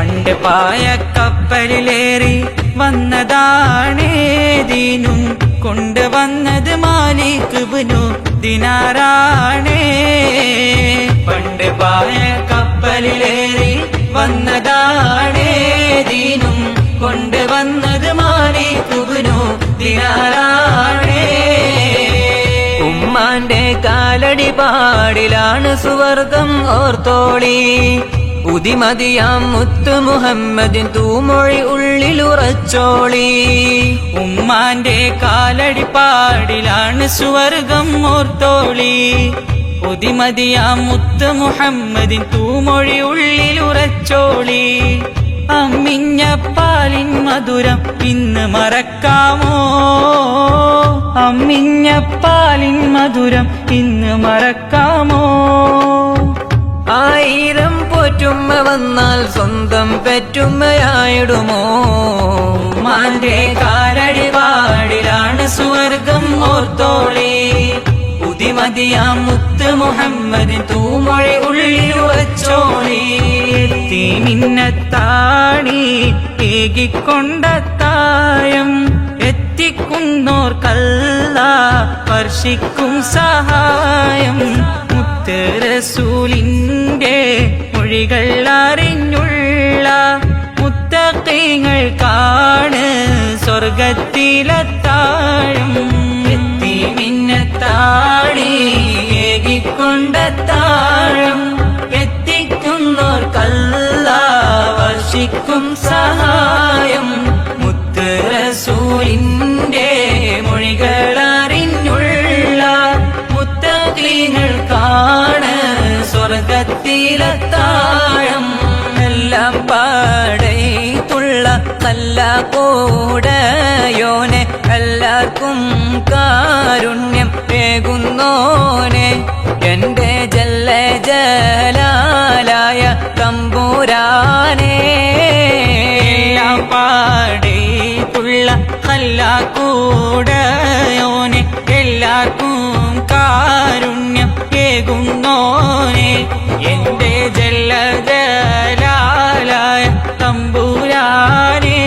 പണ്ട് പായ കപ്പലിലേറി വന്നതാണേതീനും കൊണ്ടുവന്നത് മാലിക് ബിനു ദിനാറാണേ. പണ്ട് പായ കപ്പലിലേറി വന്നതാണേതീനും കൊണ്ടുവന്നത് മാലിക് ബിനു ദിനാറാണേ. ഉമ്മാന്റെ കാലടി പാടിലാണ് സുവർഗം ഓർത്തോളി. ഉദിമതിയാം മുത്തു മുഹമ്മദിൻ തൂമൊഴി ഉള്ളിലുറച്ചോളി. ഉമ്മാന്റെ കാലടിപ്പാടിലാണ് സുവർഗം ഓർത്തോളി. പുതിമതിയാം മുത്ത് മുഹമ്മദിൻ തൂമൊഴി ഉള്ളിലുറച്ചോളി. അമ്മിഞ്ഞ പാലിൻ മധുരം ഇന്ന് മറക്കാമോ? അമ്മിഞ്ഞ പാലിൻ മധുരം ഇന്ന് മറക്കാമോ? ആയിരം പോറ്റുമ്മ വന്നാൽ സ്വന്തം പെറ്റുമ്മയായിടുമോ? മാന്റെ കാലടിപാടിലാണ് സ്വർഗം ഓർത്തോളി. പുതിമതിയാ മുത്ത് മുഹമ്മദ് തൂമൊഴി ഉള്ളിൽ വച്ചോളി എത്തി മിന്നത്താണി എത്തിക്കുന്നോർ എത്തിക്കുന്നോർക്കല്ല വർഷിക്കും സഹായം. മുത്ത് റസൂലിന്റെ മൊഴികൾ അറിഞ്ഞുള്ള മുത്തക്കൈങ്ങൾ കാണ് സ്വർഗത്തിലെത്താഴും. എത്തി മിന്നത്താടി ഏകിക്കൊണ്ടത്താഴം. എത്തിക്കുന്നോർക്കല്ല വർഷിക്കും സഹായം. മുത്തരസൂരിന്റെ മൊഴികൾ സ്വർഗത്തിലെത്താഴം എല്ലാം പാടത്തുള്ള നല്ല കൂടയോനെ എല്ലാവർക്കും കാരുണ്യം ഏകുന്നോനെ. എന്റെ ജല്ല ജലാലായ തമ്പൂരാനെ. പാടത്തുള്ള നല്ല കൂടയോനെ എല്ലാവർക്കും കാരുണ്യം ഏകുന്നോനെ എന്റെ ജല്ല ജലാലായ തമ്പുരാനേ.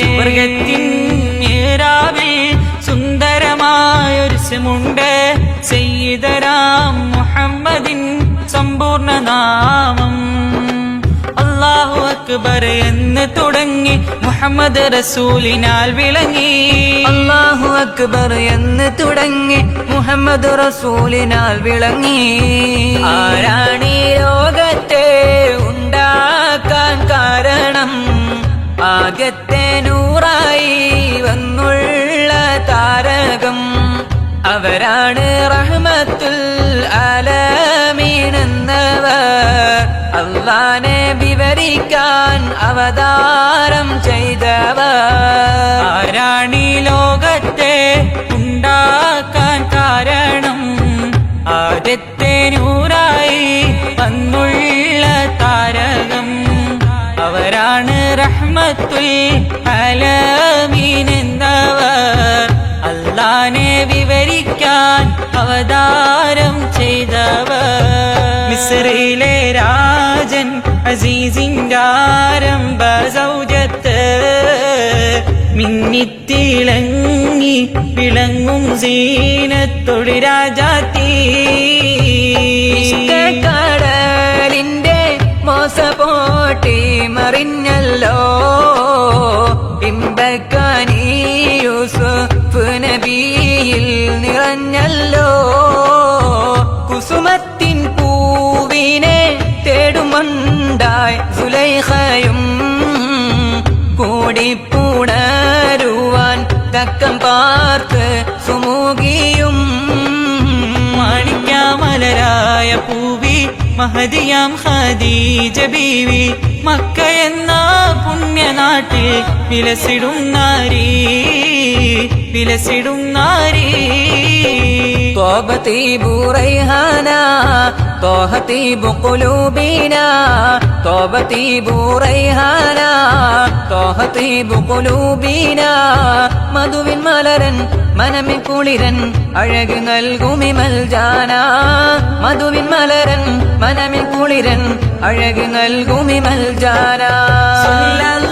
സ്വർഗത്തിൻ ഏറാവിൽ സുന്ദരമായൊരു സിമുണ്ട് സയ്യിദരാം മുഹമ്മദിൻ സമ്പൂർണ നാമം. അള്ളാഹു അക്ബർ എന്ന് തുടങ്ങി മുഹമ്മദ് റസൂലിനാൽ വിളങ്ങി. അള്ളാഹു അക്ബർ എന്ന് തുടങ്ങി മുഹമ്മദ് റസൂലിനാൽ വിളങ്ങി. ആരാണീ ലോകത്തെ ഉണ്ടാക്കാൻ കാരണം? ആകത്തെ നൂറായി വന്നുള്ള താരകം അവരാണ് റഹ്മത്തുൽ ആലമീനെന്നവർ അള്ളാനെ വിവരിക്കാൻ അവതാരം ചെയ്തവർ. ആരാണി ലോകത്തെ ഉണ്ടാക്കാൻ കാരണം? ആദ്യത്തെ നൂറായി വന്നുള്ള താരകം അവരാണ് റഹ്മത്തുൽ അലമീനെന്നവർ അല്ലാനെ വിവരിക്കാൻ അവതാരം ചെയ്തവർ. മിസ്രയിലെ രാജൻ അസീസിംഗാരംഭ സൗജത്ത് മിന്നിത്തിളങ്ങി വിളങ്ങും സീനത്തൊടി രാജാത്തീ കടലിന്റെ മോസപോട്ടി മറിഞ്ഞല്ലോ ഇമ്പക്കാനി സുലൈഖയും കൂടിപ്പുണരുവാൻ തക്കം പാർത്ത് സുമുഖിയും മാണിക്യാമലരായ പൂവി മഹദിയാം ഹദീജ ബീവി മക്ക എന്ന പുണ്യനാട്ടിൽ വിലസിടും നാരി വിലസിടും നാരി. തോപത്തി ബുറൈഹാന طه طيب قلوبنا طاب طيب ريحانا طه طيب قلوبنا മധുവിൻ മലരൻ മനമിൻ കുളിരൻ അഴക് നൽകുമി മൽജാന മധുവിൻ മലരൻ മനമിൻ കുളിരൻ അഴക് നൽകുമി മൽജാന സ്വല്ലല്ലാ, സ്വല്ലല്ലാ, സ്വല്ലല്ലാ